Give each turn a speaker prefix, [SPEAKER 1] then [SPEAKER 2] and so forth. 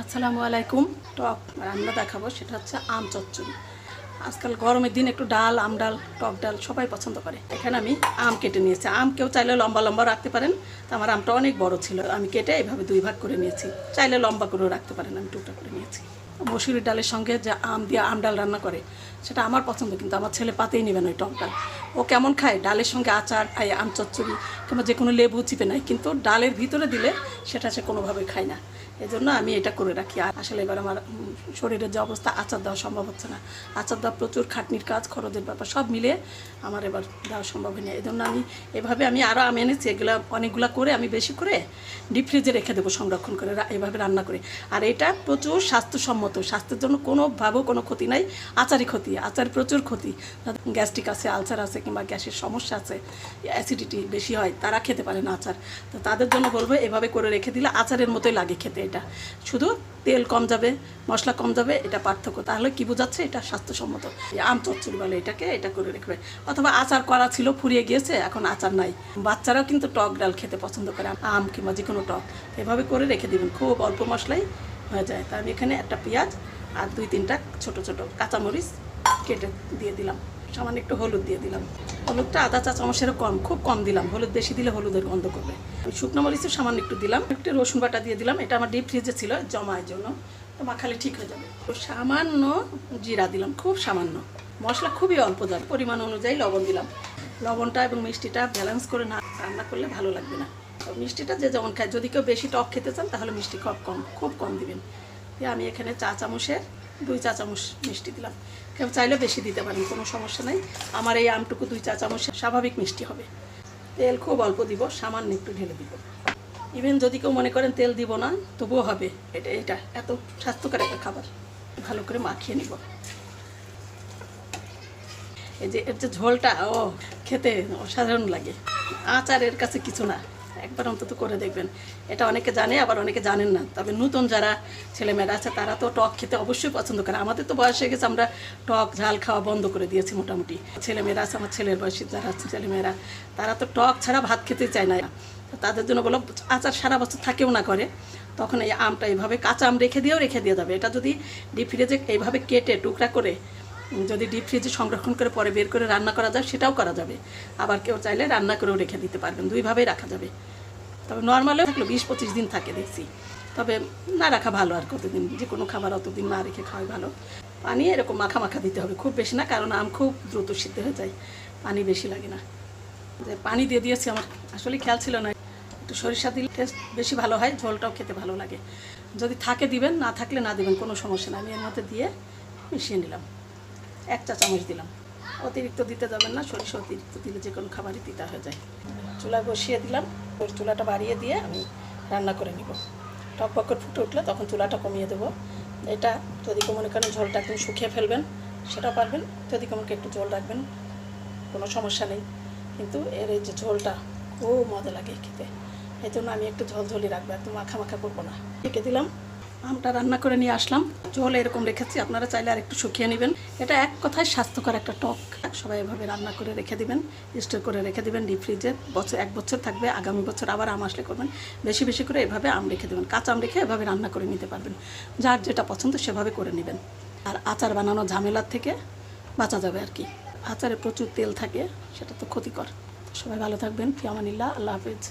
[SPEAKER 1] আসসালামু আলাইকুম। টক রান্না দেখাবো, সেটা হচ্ছে আম চচ্চড়ি। আজকাল গরমের দিন একটু ডাল, আম ডাল, টক ডাল সবাই পছন্দ করে। এখানে আমি আম কেটে নিয়েছি। আম কেউ চাইলে লম্বা লম্বা রাখতে পারেন। তো আমার আমটা অনেক বড় ছিল, আমি কেটে এইভাবে দুই ভাগ করে নিয়েছি। চাইলে লম্বা করেও রাখতে পারেন, আমি টুকটা করে নিয়েছি। মসুরির ডালের সঙ্গে যে আম দিয়ে আম ডাল রান্না করে, সেটা আমার পছন্দ, কিন্তু আমার ছেলে পাতেই নেবে না ওই টক ডাল। ও কেমন খায়? ডালের সঙ্গে আচার এই আম চচ্চড়ি কিংবা যে কোনো লেবু চিপে নেয়, কিন্তু ডালের ভিতরে দিলে সেটা সে কোনোভাবে খায় না। এজন্য আমি এটা করে রাখি। আর আসলে এবার আমার শরীরের যে অবস্থা, আচার দেওয়া সম্ভব হচ্ছে না। আচার দেওয়া প্রচুর খাটনির কাজ, খরচের ব্যাপার, সব মিলিয়ে আমার এবার দেওয়া সম্ভব হয়নি। জন্য আমি এভাবে আমি আরও আমি এনেছি, এগুলো অনেকগুলো করে আমি বেশি করে ডিপ ফ্রিজে রেখে দেবো সংরক্ষণ করে এভাবে রান্না করে। আর এটা প্রচুর স্বাস্থ্যসম্মত, স্বাস্থ্যের জন্য কোনোভাবেও কোনো ক্ষতি নাই, আচারই ক্ষতি, আচার প্রচুর ক্ষতি। গ্যাস্ট্রিক আছে, আলসার আছে কিংবা গ্যাসের সমস্যা আছে, অ্যাসিডিটি বেশি হয়, তারা খেতে পারে না আচার। তো তাদের জন্য বলব এভাবে করে রেখে দিলে আচারের মতোই লাগে খেতে। এটা। শুধু তেল কম যাবে, মশলা কম যাবে, এটা পার্থক্য। তাহলে কি বোঝাচ্ছে? এটা স্বাস্থ্যসম্মত। আম চচ্চড়ি বলে এটাকে, এটা করে রেখবে। অথবা আচার করা ছিল, ফুরিয়ে গিয়েছে, এখন আচার নাই। বাচ্চারাও কিন্তু টক ডাল খেতে পছন্দ করে আম কিংবা যে কোনো টক। এভাবে করে রেখে দিবেন। খুব অল্প মশলাই হয়ে যায়। তা আমি এখানে একটা পেঁয়াজ আর দুই তিনটা ছোট ছোট কাঁচামরিচ কেটে দিয়ে দিলাম। সামান্য একটু হলুদ দিয়ে দিলাম। হলুদটা আধা চা চামচেরও কম, খুব কম দিলাম। হলুদ বেশি দিলে হলুদের গন্ধ করবে। শুকনো মরিচও সামান্য একটু দিলাম। একটু রসুন বাটা দিয়ে দিলাম। এটা আমার ডিপ ফ্রিজে ছিল জমার জন্য। তো মাখালে ঠিক হয়ে যাবে। তো সামান্য জিরা দিলাম, খুব সামান্য। মশলা খুবই অল্প যাবে পরিমাণ অনুযায়ী লবণ দিলাম। লবণটা এবং মিষ্টিটা ব্যালেন্স করে না রান্না করলে ভালো লাগবে না। মিষ্টিটা যে যেমন খায়, যদি কেউ বেশি টক খেতে চান, তাহলে মিষ্টি খুব কম খুব কম দিবেন। দিয়ে আমি এখানে চা চামচের দুই চা চামচ মিষ্টি দিলাম। কেউ চাইলে বেশি দিতে পারেন, কোনো সমস্যা নেই। আমার এই আমটুকু দুই চা চামচ স্বাভাবিক মিষ্টি হবে। তেল খুব অল্প দিব, সামান্য একটু ঢেলে দিব। ইভেন যদি কেউ মনে করেন তেল দিব না, তবুও হবে। এটা এটা এত স্বাস্থ্যকর একটা খাবার। ভালো করে মাখিয়ে নিব। এই যে, এর যে ঝোলটা, ও, খেতে অসাধারণ লাগে। আচারের কাছে কিছু না। একবার অন্তত করে দেখবেন। এটা অনেকে জানে, আবার অনেকে জানেন না। তবে নতুন যারা ছেলেমেয়েরা আছে, তারা তো টক খেতে অবশ্যই পছন্দ করে। আমাদের তো বয়স হয়ে গেছে, আমরা টক, ঝাল খাওয়া বন্ধ করে দিয়েছি মোটামুটি। ছেলেমেয়েরা আছে, আমার ছেলের বয়সী যারা আছে ছেলেমেয়েরা তারা তো টক ছাড়া ভাত খেতে চায় না। তাদের জন্য বলো আচার সারা বছর থাকেও না করে। তখন এই আমটা এইভাবে কাঁচা আম রেখে দিয়েও রেখে দিয়ে যাবে। এটা যদি ডিপ ফ্রিজে এইভাবে কেটে টুকরা করে যদি ডিপ ফ্রিজে সংরক্ষণ করে পরে বের করে রান্না করা যায়, সেটাও করা যাবে। আবার কেউ চাইলে রান্না করেও রেখে দিতে পারবেন, দুইভাবেই রাখা যাবে। তবে নর্মালেও থাকল বিশ পঁচিশ দিন থাকে দেখছি। তবে না রাখা ভালো আর কতদিন যে কোনো খাবার অতদিন না রেখে খাওয়াই ভালো। পানি এরকম মাখা মাখা দিতে হবে, খুব বেশি না, কারণ আম খুব দ্রুত সিদ্ধ হয়ে যায়। পানি বেশি লাগে না। যে পানি দিয়ে দিয়েছি আমার, আসলে খেয়াল ছিল না। একটু সরিষা দিলে টেস্ট বেশি ভালো হয়, ঝোলটাও খেতে ভালো লাগে। যদি থাকে দিবেন, না থাকলে না দিবেন, কোনো সমস্যা না আমি এর মধ্যে দিয়ে মিশিয়ে নিলাম। এক চা চামচ দিলাম। অতিরিক্ত দিতে যাবেন না, সরিষা অতিরিক্ত দিলে যে কোনো খাবারই তিতা হয়ে যায়। চুলা বসিয়ে দিলাম ওই চুলাটা বাড়িয়ে দিয়ে আমি রান্না করে নিব। টক বক করে ফুটে উঠলে তখন চুলাটা কমিয়ে দেবো। এটা যদি মনে করেন ঝোলটা একদম শুকিয়ে ফেলবেন সেটা পারবেন। যদি কেমনকে একটু ঝোল রাখবেন, কোনো সমস্যা নেই। কিন্তু এর এই যে ঝোলটা খুব মজা লাগে খেতে। এই জন্য আমি একটু ঝোল ঝোলই রাখব, একদম মাখা মাখা করব না। রেখে দিলাম আমটা রান্না করে নিয়ে আসলাম। জল এরকম রেখেছি, আপনারা চাইলে আর একটু শুকিয়ে নেবেন। এটা এক কথায় স্বাস্থ্যকর একটা টক। সবাই এভাবে রান্না করে রেখে দিবেন, স্টোর করে রেখে দিবেন ডিপ ফ্রিজে বছর, এক বছর থাকবে, আগামী বছর আবার আম আসলে করবেন। বেশি বেশি করে এভাবে আম রেখে দেবেন। কাঁচা আম রেখে এভাবে রান্না করে নিতে পারবেন। যার যেটা পছন্দ সেভাবে করে নেবেন। আর আচার বানানো ঝামেলার থেকে বাঁচা যাবে আর কি। আচারে প্রচুর তেল থাকে, সেটা তো ক্ষতিকর। সবাই ভালো থাকবেন। ফিয়ামানিল্লাহ, আল্লাহ হাফেজ।